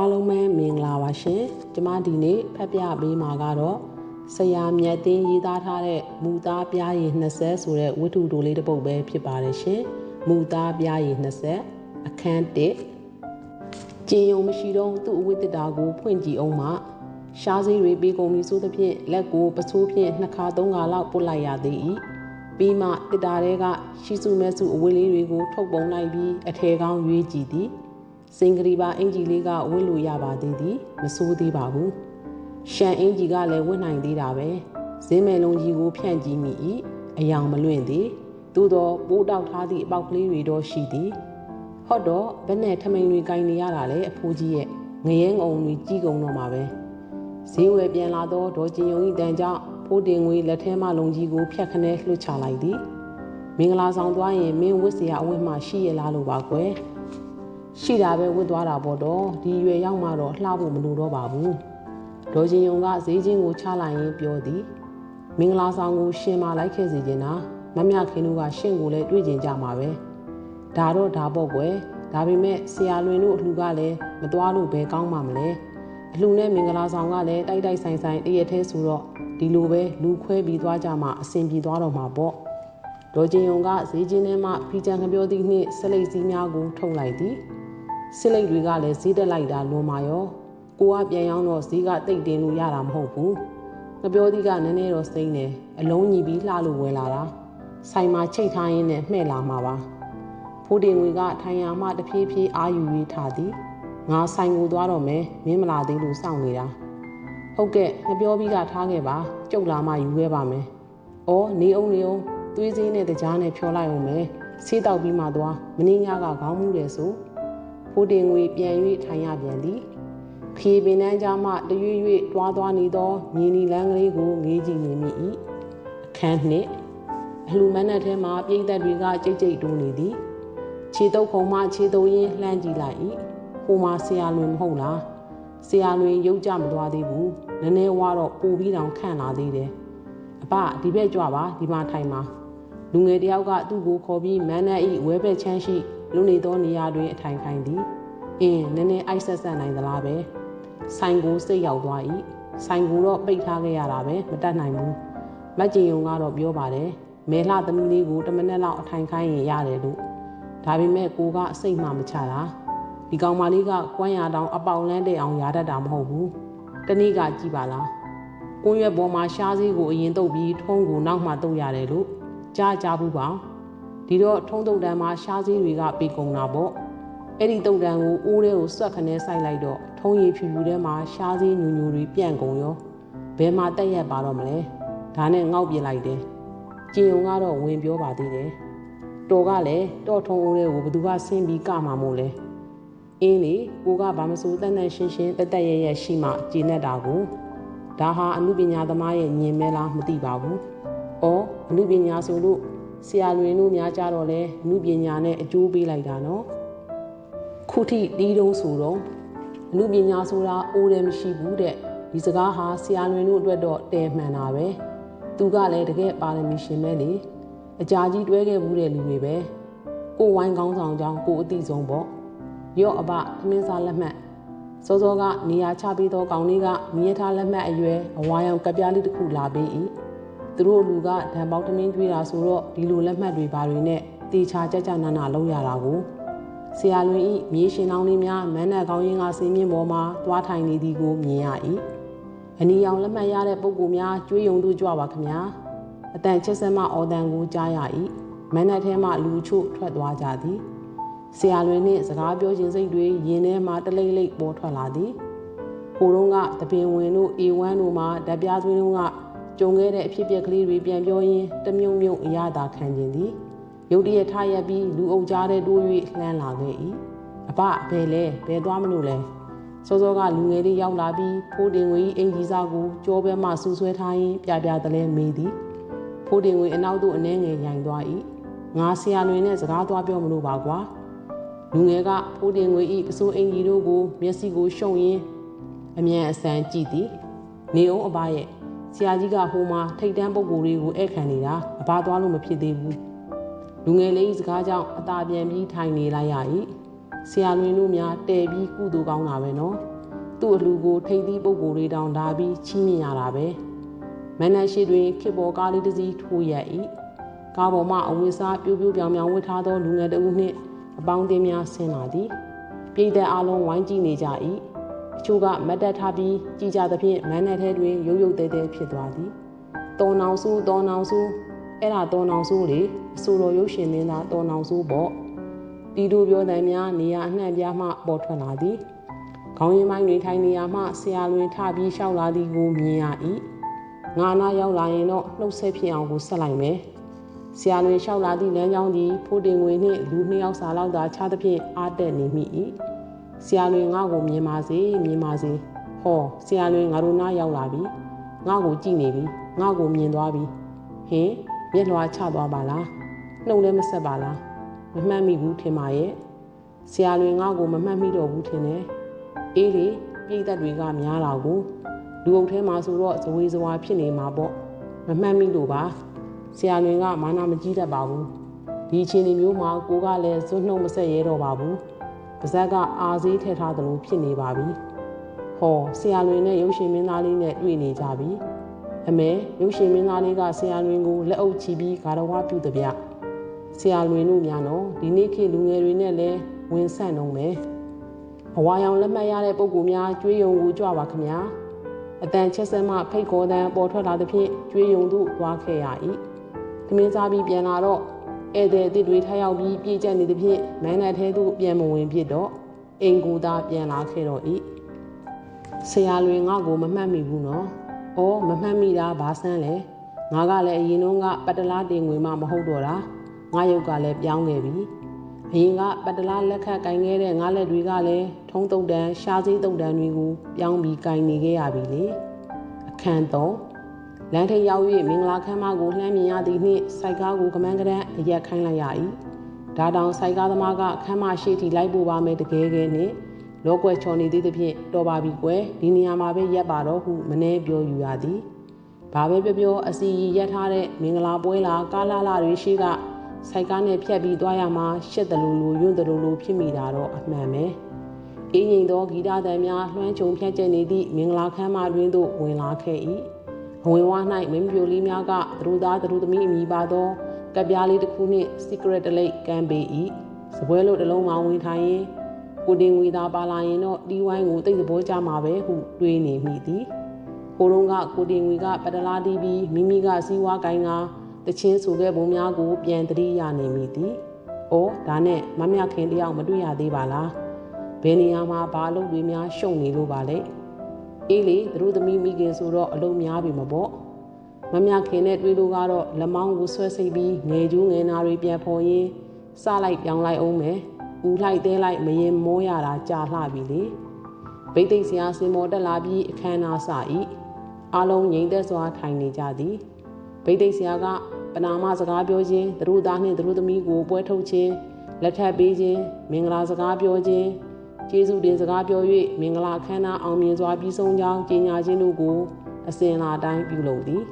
အားလုံးပဲမင်္ဂလာပါရှင်ကျမဒီနေ့ဖတ်ပြပေးမှာကတော့ဆရာမြတ်သိန်းရေးသားထားတဲ့မူသားပြားရည်20ဆိုတဲ့ဝတ္ထုတိုလေးတစ်ပုဒ်ပဲဖြစ်ပါတယ်ရှင်မူသားပြားရည်20အခန်း1ကျင်ယုံမရှိတော့သူ့အဝိတ္တတာကိုဖွင့်ကြည့်အောင်မှရှားစေးတွေပေးကုန်ပြီဆိုသဖြင့်လက်ကိုပစိုးဖြင့်နှစ်ခါသုံးခါလောက်ပုတ်လိုက်ရသေး၏ပြီးမှတစ်တာတဲကရှိစုမဲစုအဝေးလေးတွေကို ထုတ်ပုံလိုက်ပြီးအထည်ကောင်းရွေးကြည့်သည် စင်္ဂရီပါအင်ဂျီလေးကဝတ်လို့ရပါသေးသည်မဆိုးသေးပါဘူးရှန်အင်ဂျီကလည်းဝတ်နိုင်သေးတာပဲဇင်းမဲလုံးကြီးကိုဖြန့်ကြည့်မိ၏အယောင်မလွင့်သည်သို့တော့ပိုးတောက်ထားသည့်အပေါက်ကလေးတွေတော့ရှိသည်ဟော့တော့ဘယ်နဲ့ထမိန်တွေကင်နေရတာလဲအဖိုးကြီးရဲ့ငရဲငုံတွေကြီးကုန်တော့မှာပဲဈေးဝယ်ပြန်လာတော့ဒေါ်ကျင်ယုံဤတန်ကြောင့်ဖိုးတင်ငွေလက်ထဲမှလုံကြီးကိုဖြတ်ခနဲလွှတ်ချလိုက်သည်မင်္ဂလာဆောင်သွားရင်မင်းဝစ်စရာအဝတ်မှရှိရလားလို့ပါကွယ် ရှိတာပဲဝတ်သွားတာပေါ့တော့ဒီရွယ်ရောက်မှတော့လှဖို့မလိုတော့ပါဘူးဒေါ်ချင်းယုံကဈေးချင်းကိုချလိုက်ရင်ပြောသည်မင်္ဂလာဆောင်ကိုရှင်မလိုက်ခဲ့စီခြင်းနာမမြခင်တို့ကရှင့်ကိုလည်းတွေ့ကျင်ကြမှာပဲဒါတော့ဒါပေါ့ကွယ်ဒါပေမဲ့ဆရာလွင်တို့အလှကလည်းမသွားလို့ဘယ်ကောင်းမှမလဲအလှနဲ့မင်္ဂလာဆောင်ကလည်းတိုက်တိုက်ဆိုင်ဆိုင်တရက်သေးဆိုတော့ဒီလိုပဲလူခွဲပြီးသွားကြမှာအဆင်ပြေသွားတော့မှာပေါ့ဒေါ်ချင်းယုံကဈေးချင်းထဲမှဖီချန်ကပြောသည့်နှင့်ဆလိတ်စည်းများကိုထုတ်လိုက်သည် စစ်လိတ်တွေကလည်းဈေးတက်လိုက်တာလွန်မာရောကိုကပြန်ရောက်တော့ဈေးကတိတ်တင်လို့ရတာမဟုတ်ဘူးငပြောသီးကနည်းနည်းတော့စိမ့်တယ်အလုံးညီပြီးလှလို့ဝယ်လာတာဆိုင်မှာချိတ်ထားရင်းနဲ့မှဲ့လာမှာပါဖိုးတင်ငွေကထိုင်ရမှတဖြည်းဖြည်းအာယူရေးထားသည်ငါဆိုင်ကိုသွားတော့မယ်မင်းမလာသေးလို့စောင့်နေတာဟုတ်ကဲ့ငပြောပြီးကထားခဲ့ပါကျုပ်လာမှယူခဲ့ပါမယ်ဩနေအောင်နေအောင်သွေးစင်းနဲ့တကြားနဲ့ဖြောလိုက်အောင်မယ်ဆေးတောက်ပြီးမှသွားမင်းညကခေါင်းမှုတယ်ဆို ဖိုးတင်ငွေပြန်၍ထိုင်ရပြန်သည်ခီပင်နှန်းကြားမှတရွေ့ရွေ့တွားသွားနေသောမြင်းနီလန်းကလေးကိုငေးကြည့်နေမိ၏အခန်းနှင့်အလှမန်းနဲ့ထဲမှပြိတ်သက်တွေကကြိတ်ကြိတ်တိုးနေသည်ခြေတုပ်ခုံမှခြေတုပ်ရင်းလှမ်းကြည့်လိုက်၏ဟိုမှာဆရာလွင်မဟုတ်လားဆရာလွင်ရုပ်ကြမသွားသေးဘူးနည်းနည်းဝါတော့ပူပြီးတောင်ခန့်လာသေးတယ်အပဒီဘက်ကြွပါဒီမှာထိုင်ပါလူငယ်တယောက်ကသူ့ကိုခေါ်ပြီးမန်းနဲ့ဤဝဲဘက်ချမ်းရှိ လူနေသောနေရာတွင်အထိုင်ခိုင်းသည်အင်းနည်းနည်းအိုက်ဆက်ဆက်နိုင်သလားပဲဆိုင်ကိုစိတ်ရောက်သွား၏ဆိုင်ကိုတော့ပိတ်ထားခဲ့ရတာပဲမတတ်နိုင်ဘူးမတ်ကျင်ယုံကတော့ပြောပါတယ်မဲလှသမီးလေးကိုတမနက်လောက်အထိုင်ခိုင်းရင်ရတယ်လို့ဒါပေမဲ့ကိုကအစိတ်မှမချတာဒီကောင်မလေးကကွမ်းရတောင်အပေါင်လန်းတဲ့အောင်ရာတတ်တာမဟုတ်ဘူးတနေ့ကကြည်ပါလားကွန်းရွက်ပေါ်မှာရှားစည်းကိုအရင်တုပ်ပြီးထုံးကိုနောက်မှတုပ်ရတယ်လို့ကြားကြဘူးပါ ဒီတော့ထုံးတုပ်တန်းမှာရှားစည်းတွေကပေးကုန်တာပေါ့အဲ့ဒီတုပ်တန်းကိုအိုးထဲကိုဆွတ်ခနဲစိုက်လိုက်တော့ထုံးရည်ဖြူဖြူထဲမှာရှားစည်းညူညူတွေပြန့်ကုန်ရောဘယ်မှာတက်ရက်ပါတော့မလဲဒါနဲ့ငေါက်ပြလိုက်တယ်ကျင်ုံကတော့ဝင်ပြောပါသေးတယ်တော်ကလည်းတော့ထုံးအိုးထဲကိုဘသူကဆင်းပြီးကမှာမို့လဲအင်းလေကိုကဘာမစိုးတန်တန်ရှင်းရှင်းတက်တက်ရရရှိမှကျင်းနေတာကိုဒါဟာအမှုပညာသမားရဲ့ညင်မဲလားမသိပါဘူး။အော်အမှုပညာဆိုလို့ ဆရာလွင်တို့များကြတော့လဲအမှုပညာနဲ့အကျိုးပေးလိုက်တာနော်။ခုထိတီးတုံးဆိုတော့အမှုပညာဆိုတာအိုးတယ်မရှိဘူးတဲ့ဒီစကားဟာဆရာလွင်တို့အတွက်တော့တဲမှန်တာပဲ။သူကလည်းတကယ်ပါရမီရှင်ပဲလေ။အကြာကြီးတွဲခဲ့ဘူးတဲ့လူတွေပဲ။ကိုဝိုင်းကောင်းဆောင်ကြောင်းကိုအသိဆုံးပေါ့။ရော့အပသမင်းစားလက်မှတ်စောစောကနေရာချပေးသောကောင်လေးကမြင်းထားလက်မှတ်အရွယ်အဝါရောင်ကပြားလေးတစ်ခုလာပေး၏ သူတို့လူကဓာန်ပေါက်သမင်းကျွေးတာဆိုတော့ဒီလိုလက်မှတ်တွေဘာတွေနဲ့တေချာကြကြနာနာလုံးရတာကိုဆရာလွင်ဤမြေရှင်လောင်းလေးများမန်းနဲ့ကောင်းရင်ကဆင်းမြင့်ပေါ်မှာတွားထိုင်နေသည်ကိုမြင်ရ၏အနီရောင်လက်မှတ်ရတဲ့ပုံကူများကျွေးယုံသူကြွပါခမညာအတန်ချက်ဆက်မှအော်တန်ကိုကြားရ၏မန်းနဲ့ထဲမှလူချို့ထွက်သွားကြသည်ဆရာလွင်နှင့်စကားပြောခြင်းစိတ်တွေရင်ထဲမှာတလိမ့်လိမ့်ပေါ်ထွက်လာသည်။ဟိုတုန်းကတပင်ဝင်တို့အေဝမ်းတို့မှာဓာပြားသွင်းတို့က ကြုံခဲ့တဲ့အဖြစ်အပျက်ကလေးတွေပြန်ပြောရင်းတမြုံမြုံအရသာခံခြင်းသည်ရုတ်တရက်ထရက်ပြီးလူအုပ်ကြားတဲ့တိုး၍လှမ်းလာခဲ့၏။အဘဘယ်လဲဘယ်သွားမလို့လဲ။စောစောကလူငယ်လေးရောက်လာပြီးဖိုးတင်ဝေးအင်ကြီးစားကိုကြောဘဲမှဆူဆွဲထားရင်းပြပြတလဲမေးသည်။ဖိုးတင်ဝေးအနောက်သို့အနှဲငယ်ရိုင်သွား၏။ငါဆရာလွင်နဲ့စကားသွားပြောမလို့ပါကွာ။လူငယ်ကဖိုးတင်ငွေဤပစိုးအင်ကြီးတို့ကိုမျက်စိကိုရှုံရင်းအမြန်အဆန်ကြည့်သည်နေအောင်အဘရဲ့ ဆရာကြီးကဟိုမှာထိတ်တန်းပုံကိုယ်လေးကိုဧည့်ခံနေတာအဘသွားလို့မဖြစ်သေးဘူးလူငယ်လေးစကားကြောင့်အသာပြန်ပြီးထိုင်နေလိုက်ရ၏ဆရာလွင်တို့များတဲပြီးကုသိုလ်ကောင်းတာပဲနော်သူ့အလူကိုထိတ်သီးပုပ်ကိုယ်လေးတောင်လာပြီးချီးမြှင့်ရတာပဲမန်နက်ရှိတွင်ခေပေါ်ကားလေးတစ်စီးထိုးရက်၏ကားပေါ်မှအဝတ်စားပြိုးပြိုးပြောင်ပြောင်ဝတ်ထားသောလူငယ်တဦးနှင့်အပေါင်းအသင်းများဆင်းလာသည်ပြည်သက်အလုံးဝိုင်းကြည့်နေကြ၏ အချို့ကမတ်တက်ထားပြီးကြည်ကြသဖြင့်မန်းနဲ့ထဲတွင်ရုပ်ရုပ်တဲတဲဖြစ်သွားသည်တော်နောင်စုတော်နောင်စုအဲ့ဒါတော်နောင်စုလေအဆိုတော်ရုပ်ရှင်မင်းသားတော်နောင်စုပေါ့တီတို့ပြောတဲ့များနေရာအနှံ့ပြားမှပေါ်ထွက်လာသည်ခေါင်းရင်းပိုင်းတွင်ထိုင်နေရာမှဆရာလွင်ထပြီးလျှောက်လာသည်ကိုမြင်ရ၏ငါနာရောက်လာရင်တော့နှုတ်ဆက်ဖြစ်အောင်ကိုဆက်လိုက်မယ်ဆရာလွင်လျှောက်လာသည့်လမ်းကြောင်းသည်ဖိုးတင်ငွေနှင့်လူနှစ်ယောက်စာလောက်သာခြားသဖြင့်အားတက်နေမိ၏ ဆရာလွင်ငါ့ကိုမြင်ပါစေမြင်ပါစေဟောဆရာလွင်ငါတို့နားရောက်လာပြီငါ့ကိုကြည့်နေပြီငါ့ကိုမြင်သွားပြီဟင်မျက်လွှာချသွားပါလားနှုတ်လည်းမဆက်ပါလားမမှတ်မိဘူးထင်ပါရဲ့ဆရာလွင်ငါ့ကိုမမှတ်မိတော့ဘူးထင်တယ်အေးလေပြည်သက်တွေကများတာကိုလူအုပ်ထဲမှာဆိုတော့ဇဝေဇဝါဖြစ်နေမှာပေါ့မမှတ်မိလို့ပါဆရာလွင်ကမာနာမကြီးတတ်ပါဘူးဒီအချိန်မျိုးမှာကိုကလည်းဇွတ်နှုတ်မဆက်ရဲတော့ပါဘူး ပါဇက်ကအာဈေးထည့်ထားသလိုဖြစ်နေပါပြီဟောဆရာလွင်နဲ့ရုပ်ရှင်မင်းသားလေးနဲ့တွေ့နေကြပြီအမေရုပ်ရှင်မင်းသားလေးကဆရာလွင်ကိုလက်အုပ်ချီပြီးဂါရဝပြုသည်ဗျဆရာလွင်တို့များနော်ဒီနေ့ခေတ်လူငယ်တွေနဲ့လည်းဝင်ဆန့်တော့မယ်အဝါရောင်လက်မှတ်ရတဲ့ပုံကူများကျွေးယုံကိုကြွပါခင်ဗျာအတန်ချက်ဆက်မှဖိတ်ခေါ်တန်ပေါ်ထွက်လာသဖြင့်ကျွေးယုံသို့သွားခဲ့ရ၏။သမင်းစားပြီးပြန်လာတော့ ဧည့်သည်တစ်တွေထရောက်ပြီးပြေးကျက်နေသဖြင့်မန်းနတ်ထဲသို့ပြန်မဝင်ဖြစ်တော့အိမ်ကူသားပြန်လာခဲ့တော့၏။ဆရာလွင်ငါ့ကိုမမှတ်မိဘူးနော်။အော်မမှတ်မိတာဘာဆန်းလဲ။ငါကလည်းအရင်တုန်းကပတလားတင်ငွေမှမဟုတ်တော့တာ။ငါရုပ်ကလည်းပြောင်းခဲ့ပြီ။အရင်ကပတလားလက်ခတ်ကင်ခဲ့တဲ့ငါလက်တွေကလည်းထုံးတုတ်တန်ရှားစည်းတုတ်တန်တွေကိုပြောင်းပြီးကင်နေခဲ့ရပြီလေ။အခန်း3 လမ်းထိပ်ရောက်၍မင်္ဂလာခမ်းမကိုလှမ်းမြင်ရသည်နှင့်စိုက်ကားကိုကမန်းကရန်အရက်ခိုင်းလိုက်ရ၏ဒါတောင်စိုက်ကားသမားကခမ်းမရှိထိလိုက်ပို့ပါမယ်တကယ်ကဲနှင့်လောကွယ်ချော်နေသေးသဖြင့်တော်ပါပြီကွယ်ဒီနေရာမှာပဲရက်ပါတော့ဟုမနှဲပြောယူရသည်ဘာပဲပြောပြောအစီရီရက်ထားတဲ့မင်္ဂလာပွဲလာကားလာလာတွေရှိကစိုက်ကားနဲ့ဖြတ်ပြီးသွားရမှာရှက်တလူလူယွန်းတလူလူဖြစ်မိတာတော့အမှန်ပဲအင်းငိန်သောဂီတသံများလွှမ်းခြုံဖြတ်ကျက်နေသည့်မင်္ဂလာခမ်းမတွင်သို့ဝင်လာခဲ့၏ အဝင်ဝါ၌မင်းပြိုလေးများကသူတို့သားသူတို့သမီးအမိပါသောကပ်ပြားလေးတစ်ခုနှင့် secret တလိတ်ကမ်းပေး၏စပွဲလိုတစ်လုံးမှဝင်ထိုင်ရင်ကိုတင်ငွေသားပါလာရင်တော့ဒီဝိုင်းကိုတိတ်သဘောကြမှာပဲဟုတွေးနေမိသည်ဟိုတုန်းကကိုတင်ငွေကပတလာတီးပြီးမိမိကစီးဝါးကိုင်းကတချင်းဆိုခဲ့ပုံများကို ပြန်တတိရနေမိသည်။အော်ဒါနဲ့မမြခင်တယောက်မတွေ့ရသေးပါလား။ဘယ်နေရာမှာဘာလုပ်တွေများရှုံနေလို့ပါလဲ။ အေးလေသူတို့သမီးမိခင်ဆိုတော့အလုံးများပြီမပေါ့မမြခင်နဲ့တွေ့လို့ကတော့လက်မောင်းကိုဆွဲစိတ်ပြီးငယ်ကျူးငယ်နာတွေပြန်ဖော်ရင်းစလိုက်ပြောင်းလိုက်အောင်မယ်ဦးလိုက်သေးလိုက်မရင်မောရတာကြာလှပြီလေဗိသိက်ဆရာစင်မောတက်လာပြီးအခမ်းအနားစ၏အားလုံးငြိမ်သက်စွာထိုင်နေကြသည်ဗိသိက်ဆရာကပနာမစကားပြောခြင်းသူတို့သားနှင့်သူတို့သမီးကိုပွဲထုတ်ခြင်းလက်ထပ်ပေးခြင်းမင်္ဂလာစကားပြောခြင်း ကျေးဇူးတင်စကားပြော၍မင်္ဂလာခမ်းနားအောင်မြင်စွာပြီးဆုံးကြောင်းကြေညာခြင်းတို့ကိုအစဉ်လာတိုင်းပြုလုပ်သည်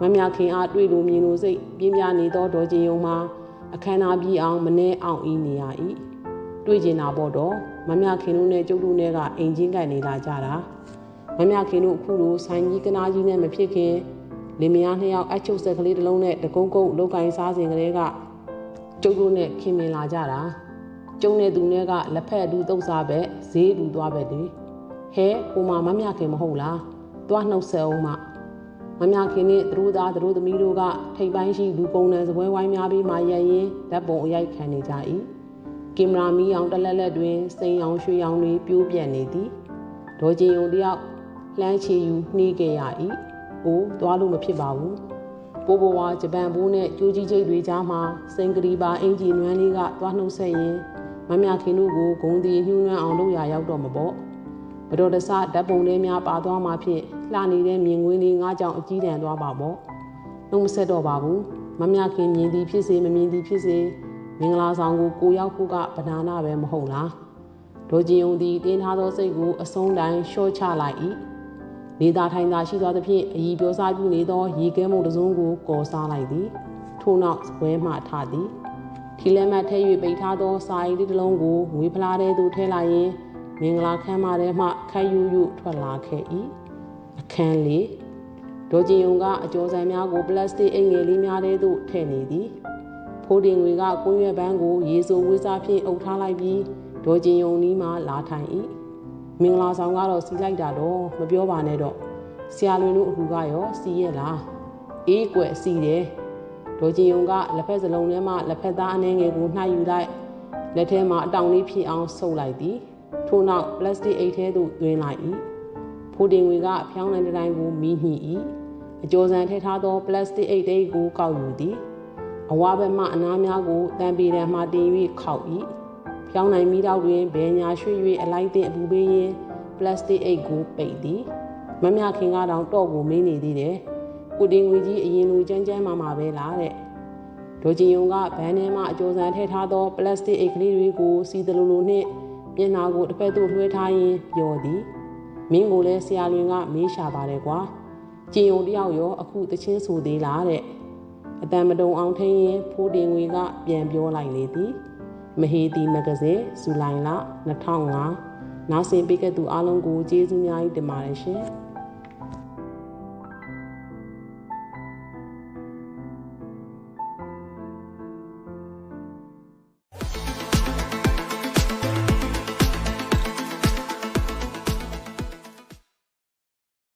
မမြခင်အားတွေ့လိုမြင်လိုစိတ်ပြင်းပြနေသောဒေါ်ကျင်ယုံမှာအခမ်းအနားပြီးအောင်မနှဲအောင်ဤနေရ၏တွေ့ကျင်တာပေါ့တော့မမြခင်တို့နဲ့ကျုပ်တို့နဲ့ကအိမ်ချင်းကိုက်နေလာကြတာမမြခင်တို့အခုလိုဆိုင်ကြီးကနာကြီးနဲ့မဖြစ်ခင်လင်မယားနှစ်ယောက်အချုပ်ဆက်ကလေးတစ်လုံးနဲ့တကုန်းကုန်းလောက်ကင်စားစဉ်ကလေးကကျုပ်တို့နဲ့ခင်မင်လာကြတာ ကျုံတဲ့သူနဲ့ကလက်ဖက်အတူတုပ်စားပဲဈေးအတူသွားပဲလေဟဲဟိုမှာမမြခင်မဟုတ်လားသွားနှုတ်ဆက်အောင်မမမြခင်နဲ့သူတို့သားသူတို့သမီးတို့ကထိပ်ပိုင်းရှိလူပုံနှံစပွဲဝိုင်းများပြီးမှရရင်ဓာတ်ပုံအရိုက်ခံနေကြ၏ကင်မရာမီအောင်တလက်လက်တွင်စိန်အောင်ရွှေအောင်တွေပြိုးပြက်နေသည်ဒေါ်ကျင်ယုံတယောက်လှမ်းချီယူနှီးခဲ့ရ၏အိုးသွားလို့မဖြစ်ပါဘူးပိုးဘွားဂျပန်ဘိုးနဲ့ကြိုးကြီးချိတ်တွေကြားမှာစိန်ကလေးပါအင်ဂျီနွမ်းလေးကသွားနှုတ်ဆက်ရင် မမြခင်တို့ကိုဂုံတီညှိုးနှွမ်းအောင်လုပ်ရရောက်တော့မပေါ့ဘတော်တဆဓာတ်ပုံလေးများပါသွားမှဖြင့်လှနေတဲ့မြင်ကွင်းလေးငါးကြောင်အကြီးတန်းသွားပါပေါ့လုံးမဆက်တော့ပါဘူးမမြခင်မြင်သည်ဖြစ်စေမမြင်သည်ဖြစ်စေမင်္ဂလာဆောင်ကိုကိုရောက်ဖို့ကဗနာနာပဲမဟုတ်လားဒေါ်ကျင်ုံသည်တင်းထားသောစိတ်ကိုအဆုံးတိုင်းလျှော့ချလိုက်၏နေသာထိုင်သာရှိသောသဖြင့်အီပြောစားပြုနေသောရေကဲမုံတစုံကိုကော်စားလိုက်သည်ထို့နောက်ဝဲမှထသည် ထီလက်မှတ်ထဲ၍ပိတ်ထားသောစာရီလေးတစ်လုံးကိုငွေဖလားထဲသို့ထည့်လိုက်ရင်မင်္ဂလာခမ်းမထဲမှခတ်ယူယူထွက်လာခဲ့၏အခန်းလေးဒေါ်ကျင်ယုံကအကျော်ဆိုင်များကိုပလတ်စတစ်အိမ်ငယ်လေးများထဲသို့ထည့်နေသည်ဖိုးတင်ငွေကကွင်းရွက်ပန်းကိုရေစိုးဝေးစားဖြင့်အုပ်ထားလိုက်ပြီးဒေါ်ကျင်ယုံနီးမှလာထိုင်၏မင်္ဂလာဆောင်ကတော့စီလိုက်တာတော့မပြောပါနဲ့တော့ဆရာလွင်တို့အကူကရောစီရဲ့လားအေးကွယ်စီတယ် ဒေါ်ကျင်ယုံကလက်ဖက်စလုံးထဲမှလက်ဖက်သားအနှဲငယ်ကိုနှိုက်ယူလိုက်လက်ထဲမှာအတောင်လေးဖြစ်အောင်ဆုပ်လိုက်သည်ထို့နောက်ပလတ်စတစ်အိတ်ထဲသို့သွင်းလိုက်၏ဖိုတင်ငွေကဖျောင်းတဲ့တိုင်းကိုမိညှိ၏အကျော်စံထည့်ထားသောပလတ်စတစ်အိတ်တိတ်ကိုကောက်ယူသည်အဝါဘက်မှအနားများကိုတံပေတံမှတင်၍ခောက်၏ဖျောင်းနိုင်မိတော့တွင်ဘယ်ညာရွှေ့၍အလိုက်တဲ့အပူပေးရင်းပလတ်စတစ်အိတ်ကိုပိတ်သည်မမြခင်ကတော့တော့ကိုမင်းနေသေးတယ် ကိုတင်ငွေကြီးအရင်လိုကြမ်းကြမ်းမာမာပဲလားတဲ့ဒေါ်ကျင်ယုံကဗန်းထဲမှအကျော်စံထည့်ထားသောပလတ်စတစ်အိတ်ကလေးတွေကိုစီတလူလူနှင့်မျက်နှာကိုတစ်ဖက်သို့ထွေးထားရင်းပြောသည်မင်းကိုလည်းဆရာလွင်ကမေးရှာပါတယ်ကွာကျင်ယုံတယောက်ရောအခုတချင်းဆိုသေးလားတဲ့အတန်မတုံအောင်ထင်းရင်ဖိုးတင်ငွေကပြန်ပြောလိုက်လေသည်မဟေတီမဂဇင်းဇူလိုင်လ2005နားဆင်ပေးခဲ့သူအားလုံးကိုကျေးဇူးများတင်ပါတယ်ရှင်